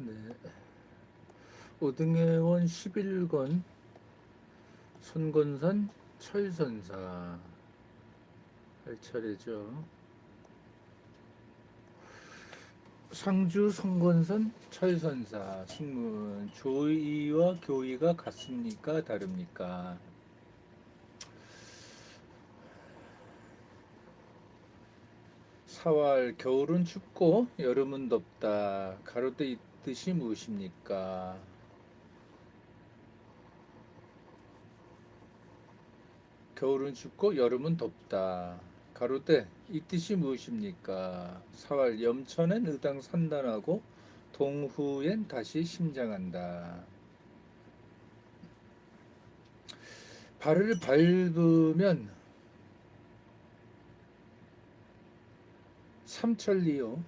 네. 오등해원 11권 손건산 철선사 할 차례죠. 상주 성건산 철선사 신문 조의와 교의가 같습니까 다릅니까? 사월 겨울은 춥고 여름은 덥다. 가로대 이 뜻이 무엇입니까? 겨울은 춥고 여름은 덥다. 가로대 이 뜻이 무엇입니까? 사월 염천엔 의당 산단하고 동후엔 다시 심장한다. 발을 밟으면 삼천리요.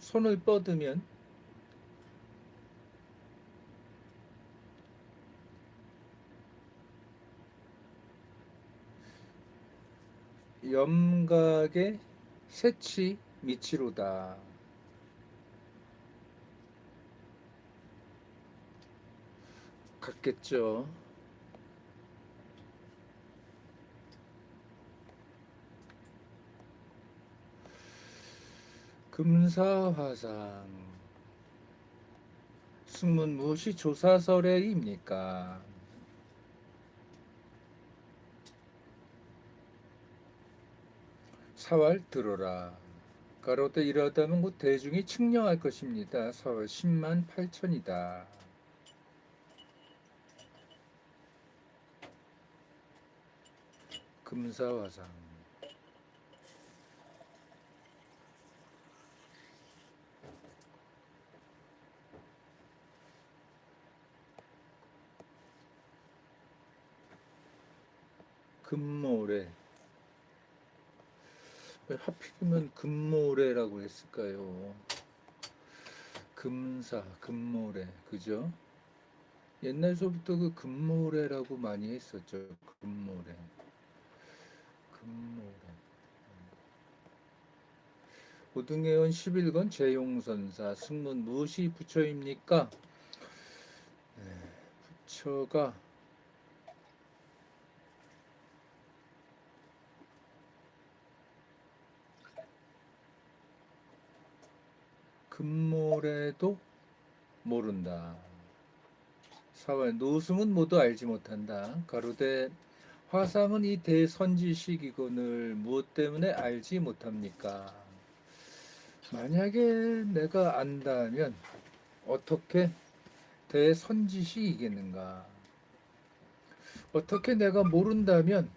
손을 뻗으면 염각의 새치 미치로다. 같겠죠. 금사화상 승문 무엇이 조사설에입니까? 사활 들어라. 가로대 이러다면 곧 대중이 측량할 것입니다. 사활 10만 8천이다. 금사화상 금모래 왜 하필이면 금모래라고 했을까요? 금사, 금모래, 그죠? 옛날서부터 그 금모래라고 많이 했었죠. 금모래, 금모래. 오등해원 11권 재용선사 승문 무엇이 부처입니까? 네, 부처가 금모래도 모른다. 사월 노승은 모두 알지 못한다. 가로대 화상은 이 대선지식이건을 무엇 때문에 알지 못합니까? 만약에 내가 안다면 어떻게 대선지식이겠는가? 어떻게 내가 모른다면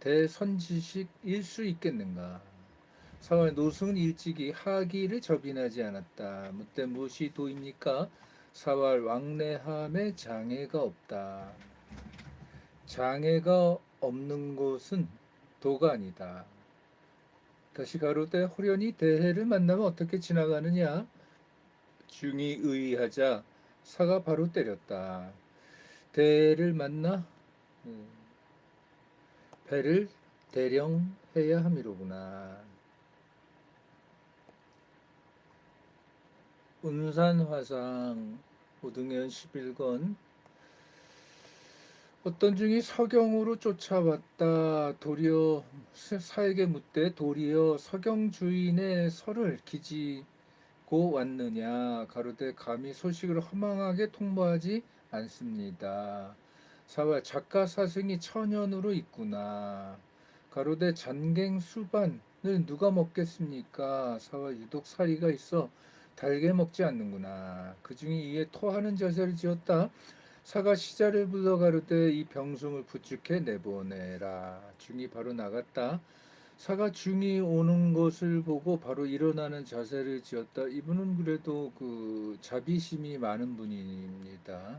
대선지식일 수 있겠는가? 사월 노승은 일찍이 하기를 접인하지 않았다. 무때 무엇이 도입니까? 사월 왕래함에 장애가 없다. 장애가 없는 곳은 도가 아니다. 다시 가로되 호련히 대해를 만나면 어떻게 지나가느냐? 중이 의하자 사가 바로 때렸다. 대를 만나 음, 배를 대령해야 함이로구나. 운산화상 오등현 11권 어떤 중이 서경으로 쫓아왔다 도리어 사에게 묻되 도리어 서경 주인의 설을 기지고 왔느냐 가로되 감히 소식을 허망하게 통보하지 않습니다. 사와 작가 사승이 천연으로 있구나. 가로되 잔갱 수반을 누가 먹겠습니까? 사와 유독 사리가 있어 달게 먹지 않는구나. 그 중에 이에 토하는 자세를 지었다. 사가 시자를 불러 가르되 이 병숭을 부축해 내보내라. 중이 바로 나갔다. 사가 중이 오는 것을 보고 바로 일어나는 자세를 지었다. 이분은 그래도 그 자비심이 많은 분입니다.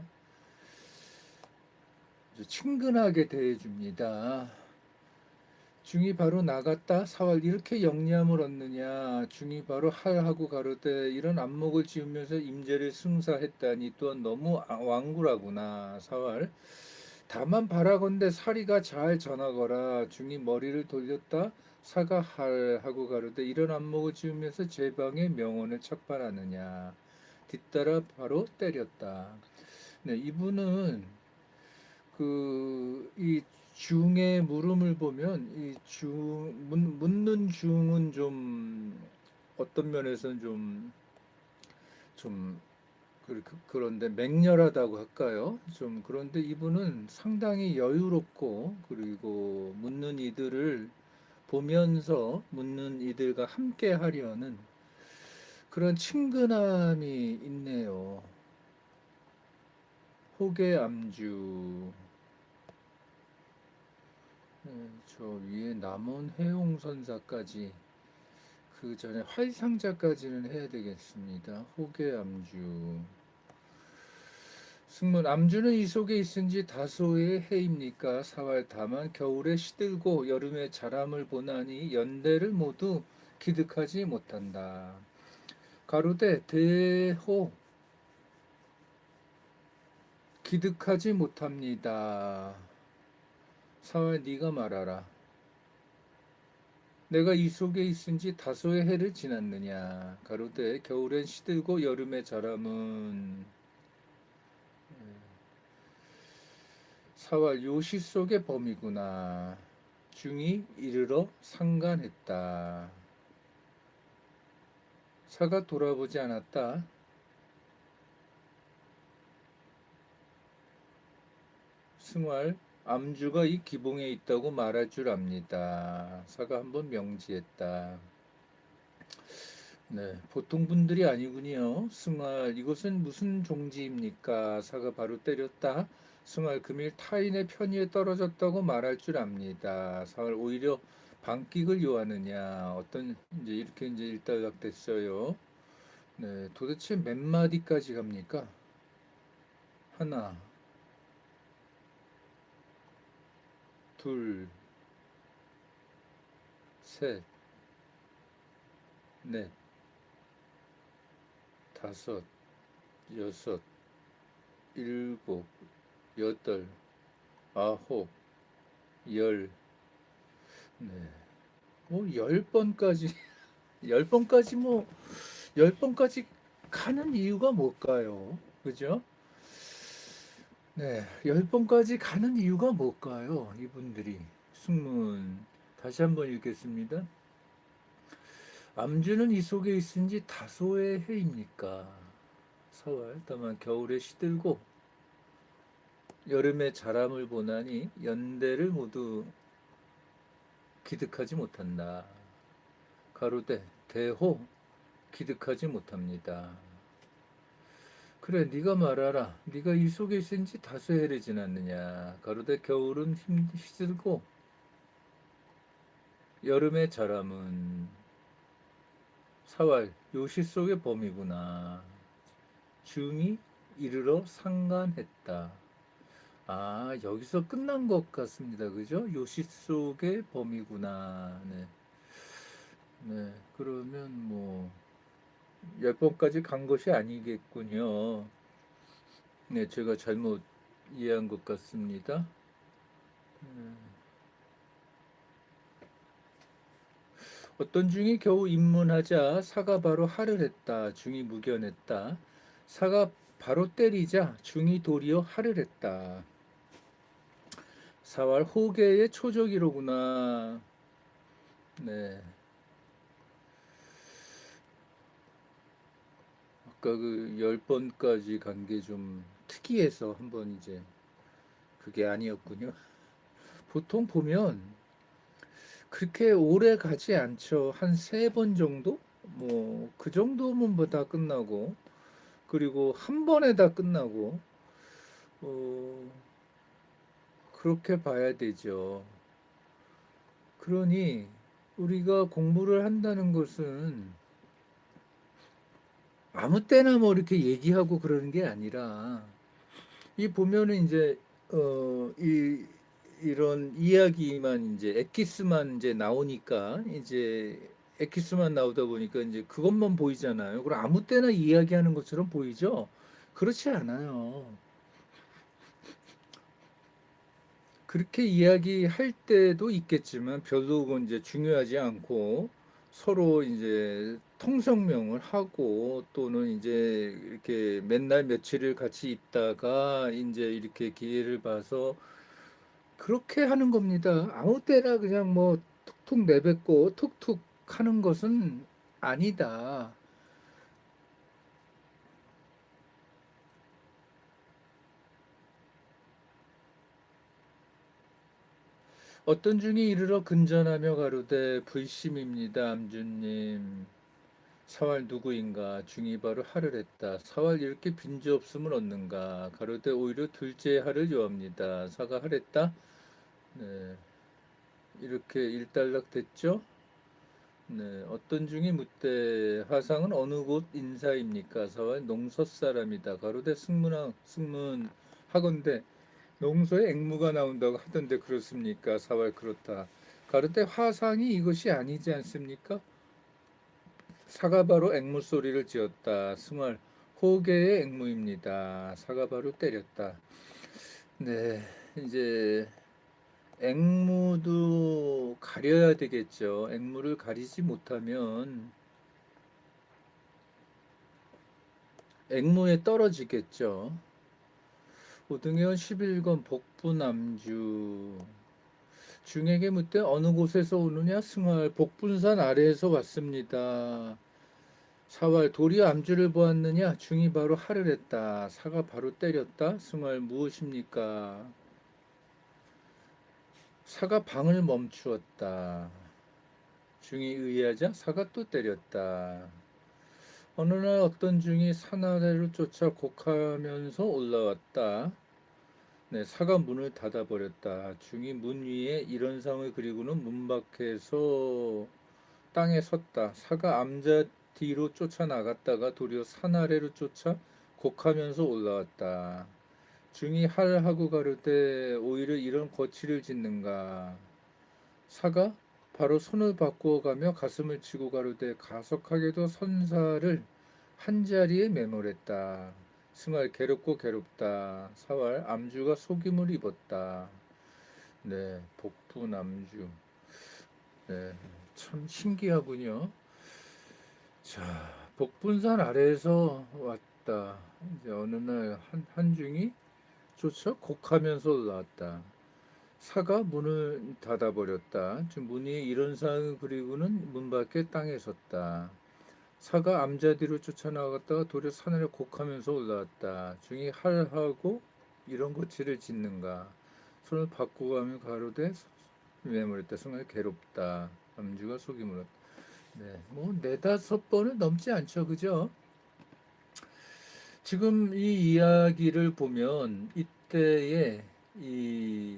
친근하게 대해줍니다. 중이 바로 나갔다 사월 이렇게 영리함을 얻느냐? 중이 바로 할하고 가로되 이런 안목을 지으면서 임재를 승사했다니 또한 너무 아- 완구라구나. 사월 다만 바라건대 사리가 잘 전하거라. 중이 머리를 돌렸다 사가 할 하고 가로되 이런 안목을 지으면서 제 방의 명언을 착발하느냐? 뒤따라 바로 때렸다. 네, 이분은 그이 중의 물음을 보면 이중 묻는 중은 좀 어떤 면에서는 좀 좀 그런데 맹렬하다고 할까요? 좀 그런데 이분은 상당히 여유롭고 그리고 묻는 이들을 보면서 묻는 이들과 함께 하려는 그런 친근함이 있네요. 호계 암주. 네, 저 위에 남원 해용선사까지 그 전에 활상자까지는 해야 되겠습니다. 호계 암주. 승문 암주는 이 속에 있은지 다소의 해입니까? 사활 다만 겨울에 시들고 여름에 자람을 보나니 연대를 모두 기득하지 못한다. 가로되 대호 기득하지 못합니다. 사활 네가 말하라. 내가 이 속에 있은지 다소의 해를 지났느냐. 가로되 겨울엔 시들고 여름에 자람은 사활 요시 속의 범이구나. 중이 이르러 상간했다. 사가 돌아보지 않았다. 승활 암주가 이 기봉에 있다고 말할 줄 압니다. 사가 한번 명지했다. 네, 보통 분들이 아니군요. 승활 이것은 무슨 종지입니까? 사가 바로 때렸다. 승활 금일 타인의 편의에 떨어졌다고 말할 줄 압니다. 사활 오히려 반끽을 요하느냐 어떤 이제 이렇게 이제 일단락 됐어요. 네, 도대체 몇 마디까지 갑니까? 하나, 둘, 셋, 넷, 다섯, 여섯, 일곱, 여덟, 아홉, 열, 네. 뭐, 열 번까지, 열 번까지 뭐, 열 번까지 가는 이유가 뭘까요? 그죠? 네, 열 번까지 가는 이유가 뭘까요? 이분들이. 승문. 다시 한번 읽겠습니다. 암주는 이 속에 있은지 다소의 해입니까? 사월, 다만 겨울에 시들고 여름에 자람을 보나니 연대를 모두 기득하지 못한다. 가로되 대호 기득하지 못합니다. 그래 네가 말하라. 네가 이 속에 있은 지 다소 해를 지났느냐. 가로되 겨울은 힘들고 여름의 자람은 사활 요시 속의 범이구나. 중이 이르러 상간했다. 아, 여기서 끝난 것 같습니다. 그죠? 요시 속의 범이구나. 네. 네. 그러면 뭐, 열 번까지 간 것이 아니겠군요. 네, 제가 잘못 이해한 것 같습니다. 네. 어떤 중이 겨우 입문하자 사가 바로 하를 했다. 중이 무견했다. 사가 바로 때리자 중이 도리어 하를 했다. 사활 호계의 초적이로구나. 네. 아까 그열 번까지 간 게 좀 특이해서 한번 이제 그게 아니었군요. 보통 보면 그렇게 오래 가지 않죠. 한 세 번 정도? 뭐 그 정도면 뭐 다 끝나고 그리고 한 번에 다 끝나고 어 그렇게 봐야 되죠. 그러니 우리가 공부를 한다는 것은 아무 때나 뭐 이렇게 얘기하고 그러는 게 아니라 이 보면은 이제 어 이 이런 이야기만 이제 엑기스만 이제 나오니까 이제 엑기스만 나오다 보니까 이제 그것만 보이잖아요. 그럼 아무 때나 이야기하는 것처럼 보이죠? 그렇지 않아요. 그렇게 이야기할 때도 있겠지만 별로 이제 중요하지 않고 서로 이제 통성명을 하고 또는 이제 이렇게 맨날 며칠을 같이 있다가 이제 이렇게 기회를 봐서 그렇게 하는 겁니다. 아무 때나 그냥 뭐 툭툭 내뱉고 툭툭 하는 것은 아니다. 어떤 중이 이르러 근전하며 가로되 불심입니다, 암주님. 사활 누구인가? 중이 바로 하를 했다. 사활 이렇게 빈지 없음을 얻는가? 가로되 오히려 둘째 하를 요합니다. 사가 하랬다. 네. 이렇게 일단락 됐죠? 네. 어떤 중이 묻되 화상은 어느 곳 인사입니까? 사활 농서 사람이다. 가로되 승문하 승문 하건대 농소에 앵무가 나온다고 하던데 그렇습니까? 사활 그렇다. 가로되 화상이 이것이 아니지 않습니까? 사가 바로 앵무 소리를 지었다. 승월 호계의 앵무입니다. 사가 바로 때렸다. 네, 이제 앵무도 가려야 되겠죠. 앵무를 가리지 못하면 앵무에 떨어지겠죠. 오등현 11권 복부남주 중에게 묻되 어느 곳에서 오느냐 승활 복분산 아래에서 왔습니다. 사활 도리 암주를 보았느냐 중이 바로 하를 했다. 사가 바로 때렸다. 승활 무엇입니까? 사가 방을 멈추었다. 중이 의하자 사가 또 때렸다. 어느 날 어떤 중이 산 아래로 쫓아 곡하면서 올라왔다. 네, 사가 문을 닫아버렸다. 중이 문 위에 이런 상을 그리고는 문 밖에서 땅에 섰다. 사가 암자 뒤로 쫓아나갔다가 도리어 산 아래로 쫓아 곡하면서 올라왔다. 중이 할하고 가르되 오히려 이런 거치를 짓는가. 사가 바로 손을 바꾸어 가며 가슴을 치고 가로되 가석하게도 선사를 한 자리에 매몰했다. 승할 괴롭고 괴롭다. 사활 암주가 속임을 입었다. 네, 복부 남주. 네, 참 신기하군요. 자, 복분산 아래에서 왔다. 이제 어느 날 한, 한중이 쫓아 곡하면서 올라왔다. 사가 문을 닫아버렸다. 지금 문 위에 이런 상을 그리고는 문 밖에 땅에 섰다. 사가 암자 뒤로 쫓아나갔다가 도리어 산을 곡하면서 올라왔다. 중이 할하고 이런 거치를 짓는가. 손을 바꾸고 가면 가로되 매물했다. 손을 괴롭다. 암주가 속이 물었다. 네, 뭐 네다섯 번은 넘지 않죠, 그죠? 지금 이 이야기를 보면 이때에 이,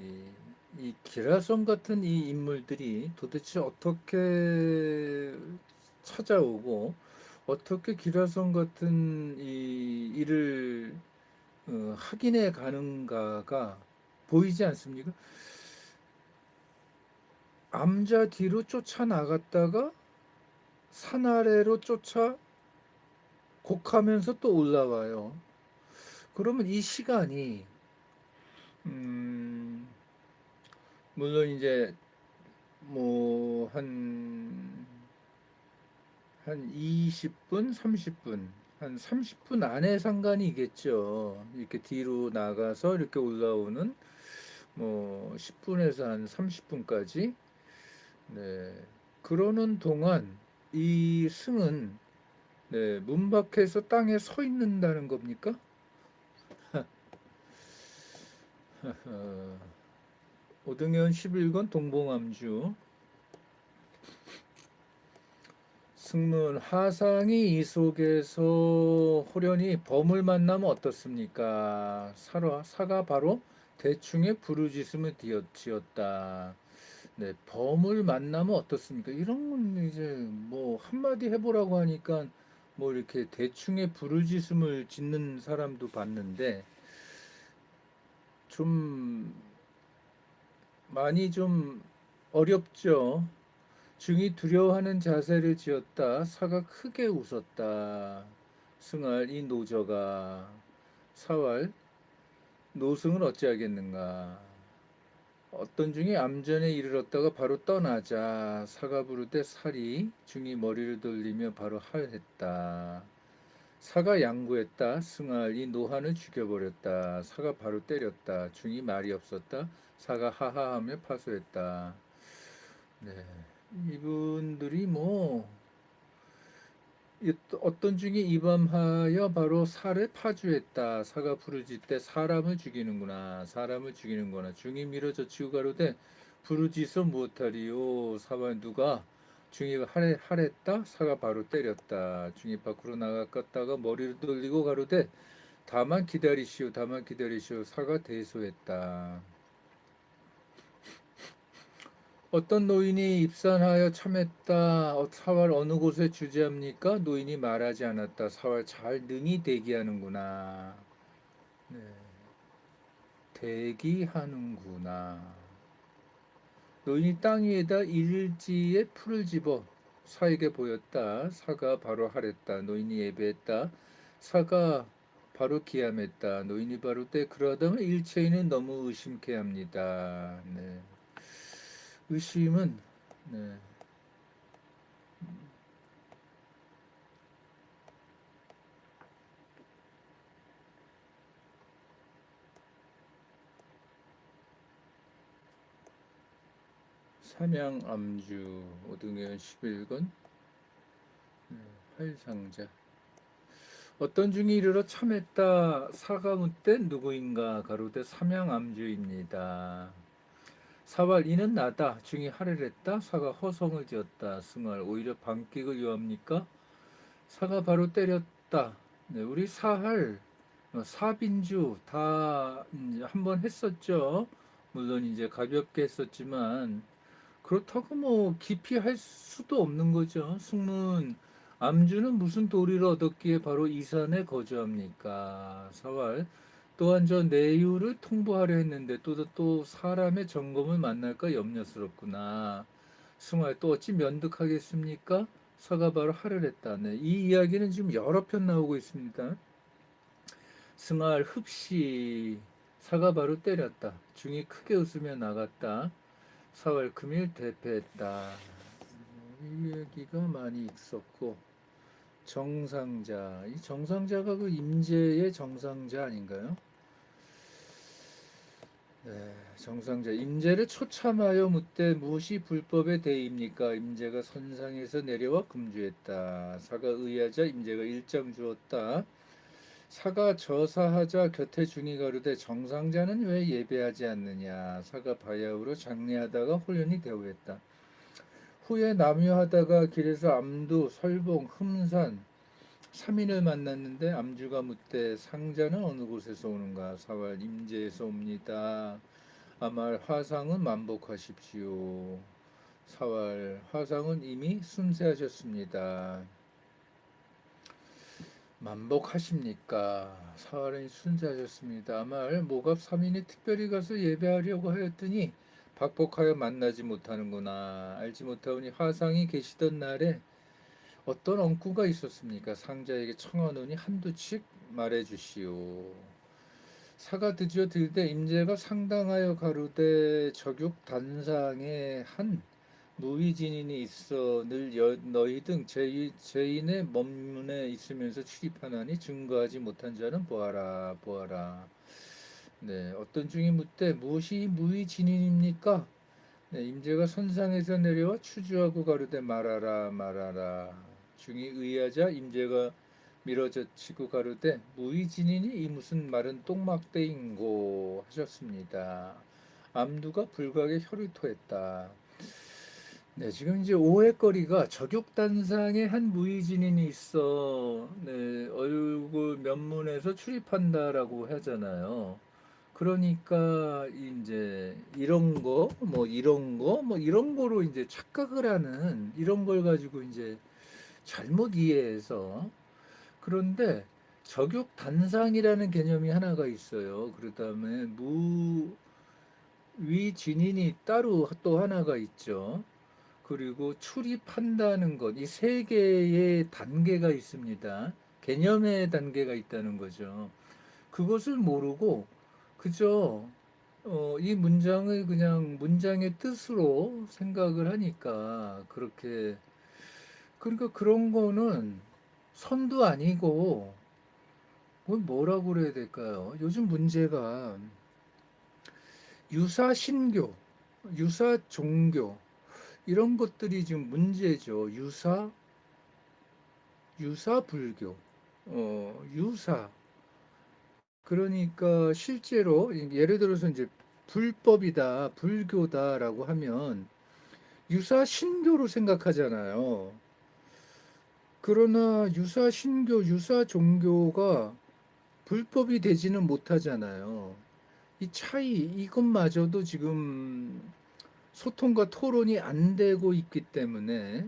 이 기라성 같은 이 인물들이 도대체 어떻게 찾아오고 어떻게 기라성 같은 이 일을 어, 확인해 가는가가 보이지 않습니까? 암자 뒤로 쫓아 나갔다가 산 아래로 쫓아 곡하면서 또 올라와요. 그러면 이 시간이 음 물론 이제 뭐 한 한 20분, 30분, 한 30분 안에 상관이겠죠. 이렇게 뒤로 나가서 이렇게 올라오는 뭐 10분에서 한 30분까지 네. 그러는 동안 이 승은 네, 문 밖에서 땅에 서 있는다는 겁니까? 오등현 11권 동봉암주 승문 하상이 이 속에서 호련히 범을 만나면 어떻습니까? 사라, 사가 바로 대충의 부르짖음을 지었다. 네, 범을 만나면 어떻습니까? 이런 건 이제 뭐 한마디 해보라고 하니까 뭐 이렇게 대충의 부르짖음을 짓는 사람도 봤는데 좀 많이 좀 어렵죠. 중이 두려워하는 자세를 지었다. 사가 크게 웃었다. 승할 이 노저가 사활 노승을 어찌하겠는가. 어떤 중이 암전에 이르렀다가 바로 떠나자 사가 부르되 살이 중이 머리를 돌리며 바로 할했다. 사가 양구했다. 승알이 노한을 죽여버렸다. 사가 바로 때렸다. 중이 말이 없었다. 사가 하하하며 파소했다. 네, 이분들이 뭐 이- 어떤 중이 이밤하여 바로 살을 파주했다. 사가 부르짖되 사람을 죽이는구나. 사람을 죽이는구나. 중이 밀어 젖히고 가로되 부르짖어 무엇하리요. 사와 누가 중이가 하래, 하랬다. 사가 바로 때렸다. 중이 밖으로 나갔다가 머리를 돌리고 가로되 다만 기다리시오. 다만 기다리시오. 사가 대소했다. 어떤 노인이 입산하여 참했다. 어, 사활 어느 곳에 주재합니까? 노인이 말하지 않았다. 사활 잘 능히 대기하는구나. 네. 대기하는구나. 노인이 땅 위에다 일지에 풀을 집어 사에게 보였다. 사가 바로 하랬다. 노인이 예배했다. 사가 바로 기함했다. 노인이 바로 때 그러다면 일체인은 너무 의심케 합니다. 네. 의심은 네. 삼양 암주 오등현 11권 네, 활상자. 어떤 중이 이르러 참했다. 사가 묻되 누구인가? 가로되 삼양 암주입니다 사왈 이는 나다. 중이 하늘했다. 사가 허성을 지었다. 승할 오히려 반격을 요합니까? 사가 바로 때렸다. 네, 우리 사할 어, 사빈주 다 한번 했었죠. 물론 이제 가볍게 했었지만 그렇다고 뭐 깊이 할 수도 없는 거죠. 승문 암주는 무슨 도리를 얻었기에 바로 이 산에 거주합니까? 사왈 또한 저 내유를 통보하려 했는데 또, 또 사람의 점검을 만날까 염려스럽구나. 승활 또 어찌 면득하겠습니까? 사가 바로 하를 했다네. 이 이야기는 지금 여러 편 나오고 있습니다. 승활 흡시 사가 바로 때렸다. 중이 크게 웃으며 나갔다. 사월 금일 대패했다. 이 얘기가 많이 있었고 정상자 이 정상자가 그 임재의 정상자 아닌가요? 네, 정상자 임재를 초참하여 묻되 무엇이 불법의 대입니까? 임재가 선상에서 내려와 금주했다. 사가 의하자 임재가 일장 주었다. 사가 저사하자 곁에 중이 가로되 정상자는 왜 예배하지 않느냐? 사가 바야흐로 장례하다가 홀연히 대우했다. 후에 남유하다가 길에서 암두, 설봉, 흠산, 삼인을 만났는데 암주가 묻되 상자는 어느 곳에서 오는가 사왈 임재에서 옵니다. 아말 화상은 만복하십시오. 사왈 화상은 이미 순세하셨습니다. 만복하십니까? 사활은 순세하셨습니다. 아말 모갑 삼인이 특별히 가서 예배하려고 하였더니 박복하여 만나지 못하는구나. 알지 못하오니 화상이 계시던 날에 어떤 엉꾸가 있었습니까? 상자에게 청하노니 한두씩 말해 주시오. 사가 드디어 들되 임재가 상당하여 가로되 적육 단상에 한 무위진인이 있어 늘 여, 너희 등 죄인, 죄인의 법문에 있으면서 출입하나니 증거하지 못한 자는 보아라 보아라. 네, 어떤 중이 묻되 무엇이 무위진인입니까? 네, 임재가 선상에서 내려와 추주하고 가로되 말하라 말하라. 중이 의하자 임재가 밀어젖히고 가로되 무의진이니 이 무슨 말은 똥막대인고 하셨습니다. 암두가 불각에 혀를 토했다. 네, 지금 이제 오해거리가 저격단상에 한 무의진인이 있어 네, 얼굴 면문에서 출입한다라고 하잖아요. 그러니까 이제 이런 거, 뭐 이런 거, 뭐 이런 거로 이제 착각을 하는 이런 걸 가지고 이제 잘못 이해해서 그런데 적육 단상이라는 개념이 하나가 있어요. 그다음에 무위 진인이 따로 또 하나가 있죠. 그리고 출입한다는 것, 이 세 개의 단계가 있습니다. 개념의 단계가 있다는 거죠. 그것을 모르고 그저 어, 이 문장을 그냥 문장의 뜻으로 생각을 하니까 그렇게 그러니까 그런 거는 선도 아니고 뭐 뭐라고 그래야 될까요? 요즘 문제가 유사 신교, 유사 종교 이런 것들이 지금 문제죠. 유사 유사 불교, 어, 유사 그러니까 실제로 예를 들어서 이제 불법이다, 불교다라고 하면 유사 신교로 생각하잖아요. 그러나 유사 신교, 유사 종교가 불법이 되지는 못하잖아요. 이 차이, 이것마저도 지금 소통과 토론이 안 되고 있기 때문에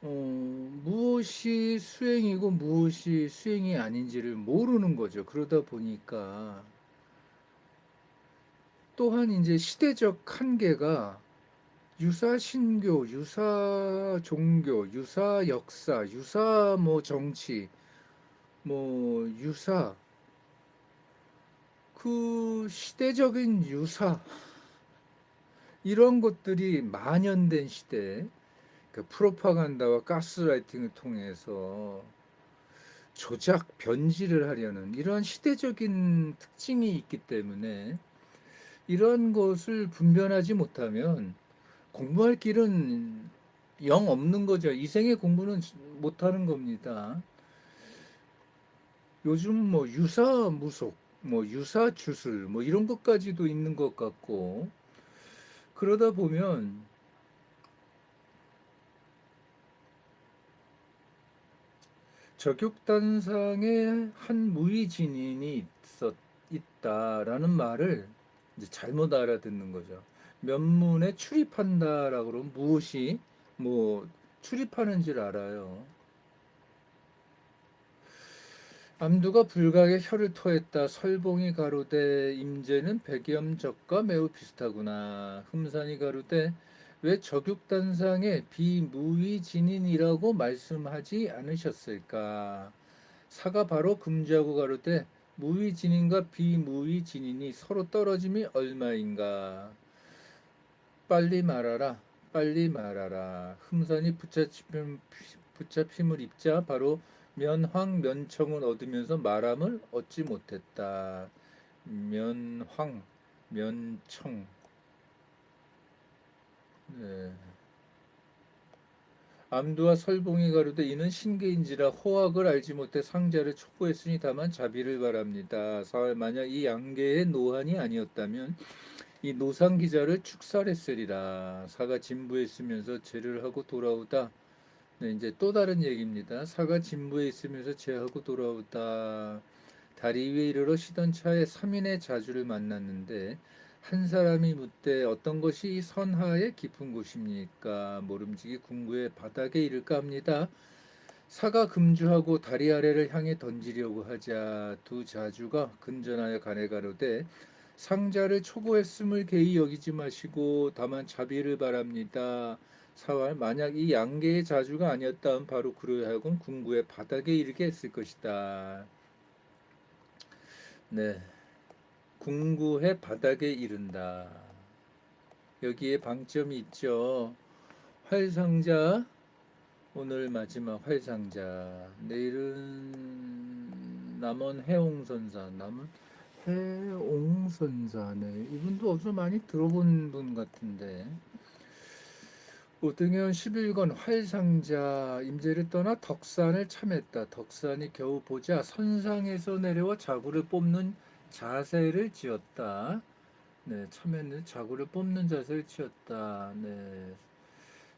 어, 무엇이 수행이고 무엇이 수행이 아닌지를 모르는 거죠. 그러다 보니까 또한 이제 시대적 한계가 유사 신교, 유사 종교, 유사 역사, 유사 뭐 정치, 뭐 유사. 그 시대적인 유사. 이런 것들이 만연된 시대. 그 프로파간다와 가스라이팅을 통해서 조작, 변질을 하려는 이러한 시대적인 특징이 있기 때문에 이런 것을 분별하지 못하면 공부할 길은 영 없는 거죠. 이생의 공부는 못하는 겁니다. 요즘 뭐 유사 무속, 뭐 유사 주술, 뭐 이런 것까지도 있는 것 같고 그러다 보면 저격단상에 한 무의진인이 있었, 있다라는 말을 이제 잘못 알아듣는 거죠. 면문에 출입한다라고 그러면 무엇이 뭐 출입하는지를 알아요. 암두가 불각에 혀를 토했다. 설봉이 가로되 임제는 백염적과 매우 비슷하구나. 흠산이 가로되 왜 적육단상에 비무의진인이라고 말씀하지 않으셨을까? 사가 바로 금지하고 가로되 무의진인과 비무의진인이 서로 떨어짐이 얼마인가? 빨리 말하라, 빨리 말하라. 흠산이 붙잡힘, 붙잡힘을 입자 바로 면황 면청을 얻으면서 말함을 얻지 못했다. 면황 면청 네. 암두와 설봉이 가로되 이는 신계인지라 호학을 알지 못해 상자를 촉구했으니 다만 자비를 바랍니다. 사월 만약 이 양계의 노한이 아니었다면 이 노상 기자를 축살했으리라. 사가 진부에 있으면서 죄를 하고 돌아오다. 네, 이제 또 다른 얘기입니다. 사가 진부에 있으면서 죄하고 돌아오다. 다리 위에 이르러 시던 차에 3인의 자주를 만났는데 한 사람이 묻되 어떤 것이 선하의 깊은 곳입니까? 모름지기 궁구의 바닥에 이를까 합니다. 사가 금주하고 다리 아래를 향해 던지려고 하자 두 자주가 근전하여 가네 가로되 상자를 초고했음을 개의 여기지 마시고 다만 자비를 바랍니다. 사활 만약 이 양계의 자주가 아니었다면 바로 그로 하여금 궁구의 바닥에 이르게 했을 것이다. 네. 궁구의 바닥에 이른다. 여기에 방점이 있죠. 활상자 오늘 마지막 활상자 내일은 남원 해옹선사 남원 해옹선사네 이분도 어디서 많이 들어본 분 같은데 오등현 11권 활상자 임재를 떠나 덕산을 참했다 덕산이 겨우 보자 선상에서 내려와 자구를 뽑는 자세를 지었다. 네, 처음에는 자구를 뽑는 자세를 지었다. 네.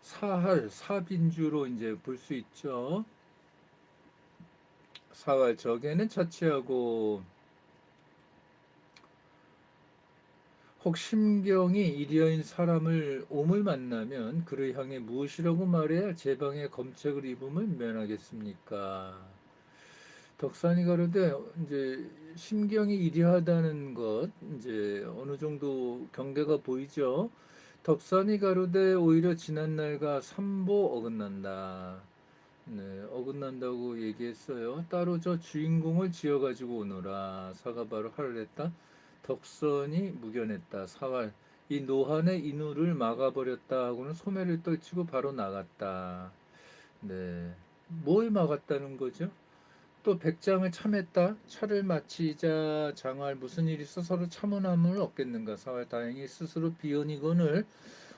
사할, 사빈주로 이제 볼 수 있죠. 사활 적에는 자취하고 혹 심경이 이리어인 사람을 옴을 만나면 그를 향해 무엇이라고 말해야 제방의 검책을 입음을 면하겠습니까? 덕산이 가로되 이제 심경이 이리하다는 것 이제 어느 정도 경계가 보이죠. 덕산이 가로되 오히려 지난 날과 삼보 어긋난다. 네, 어긋난다고 얘기했어요. 따로 저 주인공을 지어가지고 오너라. 사가 바로 했다. 덕선이 무견했다. 사활 이 노한의 인우를 막아버렸다 하고는 소매를 떨치고 바로 나갔다. 네, 뭘 막았다는 거죠? 또 백장을 참했다. 차를 마치자 장할 무슨 일이 있어 서로 참은함을 얻겠는가. 사활 다행히 스스로 비언이건을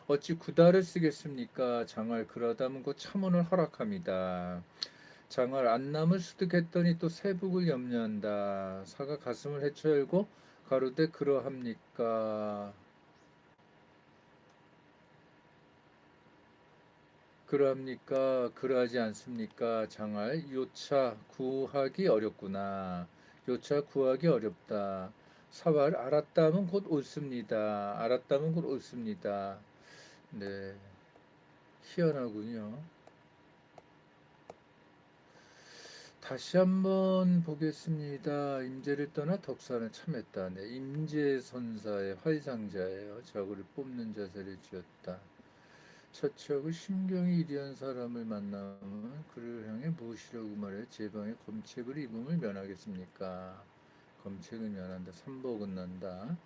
어찌 구달을 쓰겠습니까? 장할 그러다면 곧 참은을 허락합니다. 장할 안남을 수득했더니 또 세북을 염려한다. 사가 가슴을 헤쳐 열고 가로되 그러합니까? 그러합니까? 그러하지 않습니까? 장할 요차 구하기 어렵구나. 요차 구하기 어렵다. 사활 알았다면 곧 옳습니다. 알았다면 곧 옳습니다. 네. 희한하군요. 다시 한번 보겠습니다. 임재를 떠나 덕산을 참했다. 네, 임재 선사의 활상자예요. 저그를 뽑는 자세를 지었다. 처치하고 심경이 이리한 사람을 만나면 그를 향해 무엇이라고 말해 제방에 검책을 입음을 면하겠습니까? 검책을 면한다. 삼복은 난다.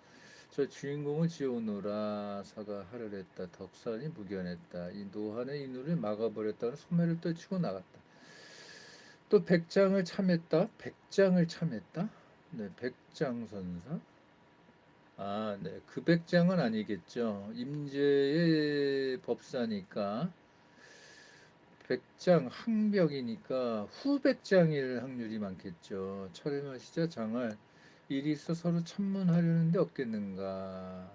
저 주인공을 지어오노라 사가 하를 했다. 덕산이 무견했다. 이 노한의 인우를 막아버렸다는 소매를 떨치고 나갔다. 또 백장을 참했다. 백장을 참했다. 네, 백장 선사. 아, 네. 그 백장은 아니겠죠. 임제의 법사니까 백장 항벽이니까 후백장일 확률이 많겠죠. 철을 마시자 장할 일이 있어 서로 참문하려는데 없겠는가.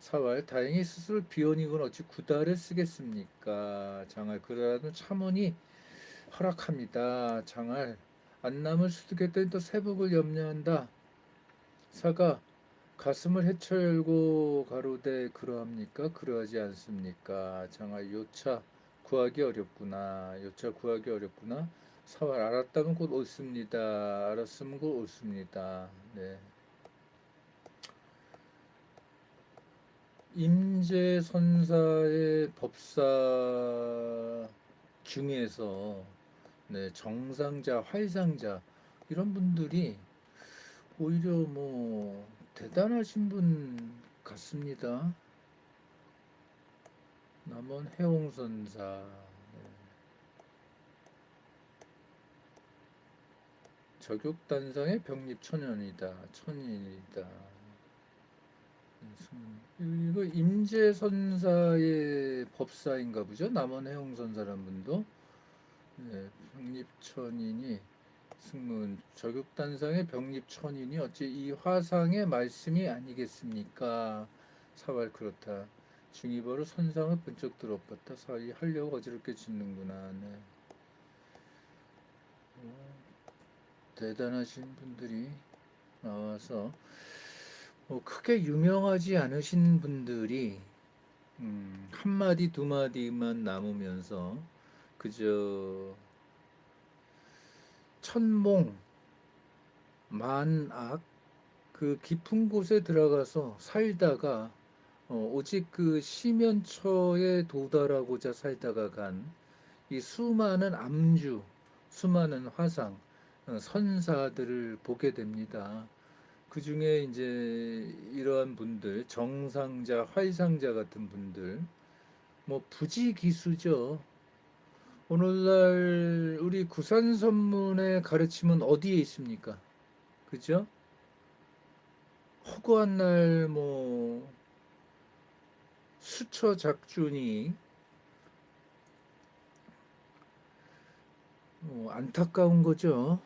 사활 다행히 스스로 비언이건 어찌 구달을 쓰겠습니까. 장할 그러라도 참원이 허락합니다. 장할 안남을 수득했더니 또 세복을 염려한다. 사가 가슴을 헤쳐 열고 가로되 그러합니까? 그러하지 않습니까? 장할 요차 구하기 어렵구나. 요차 구하기 어렵구나. 사활 알았다면 곧 옳습니다. 알았으면 곧 옳습니다. 네. 임재 선사의 법사 중에서 네, 정상자, 활상자 이런 분들이 오히려 뭐 대단하신 분 같습니다. 남원 해홍선사 네. 저격단상의 병립천연이다. 천인이다. 이거 임재선사의 법사인가 보죠. 남원 해홍선사란 분도 네, 병립천인이 승문 저격단상의 병립천인이 어찌 이 화상의 말씀이 아니겠습니까? 사활 그렇다. 중이버로 선상을 번쩍 들어봤다. 사이 하려고 어지럽게 짓는구나. 네. 어, 대단하신 분들이 나와서 뭐 크게 유명하지 않으신 분들이 음, 한 마디 두 마디만 남으면서 그저 천몽 만악 그 깊은 곳에 들어가서 살다가 어, 오직 그 시면처에 도달하고자 살다가 간 이 수많은 암주, 수많은 화상, 어, 선사들을 보게 됩니다. 그 중에 이제 이러한 분들, 정상자, 활상자 같은 분들, 뭐 부지기수죠. 오늘날 우리 구산 선문의 가르침은 어디에 있습니까? 그죠? 허구한 날 뭐 수처 작준이 뭐 안타까운 거죠.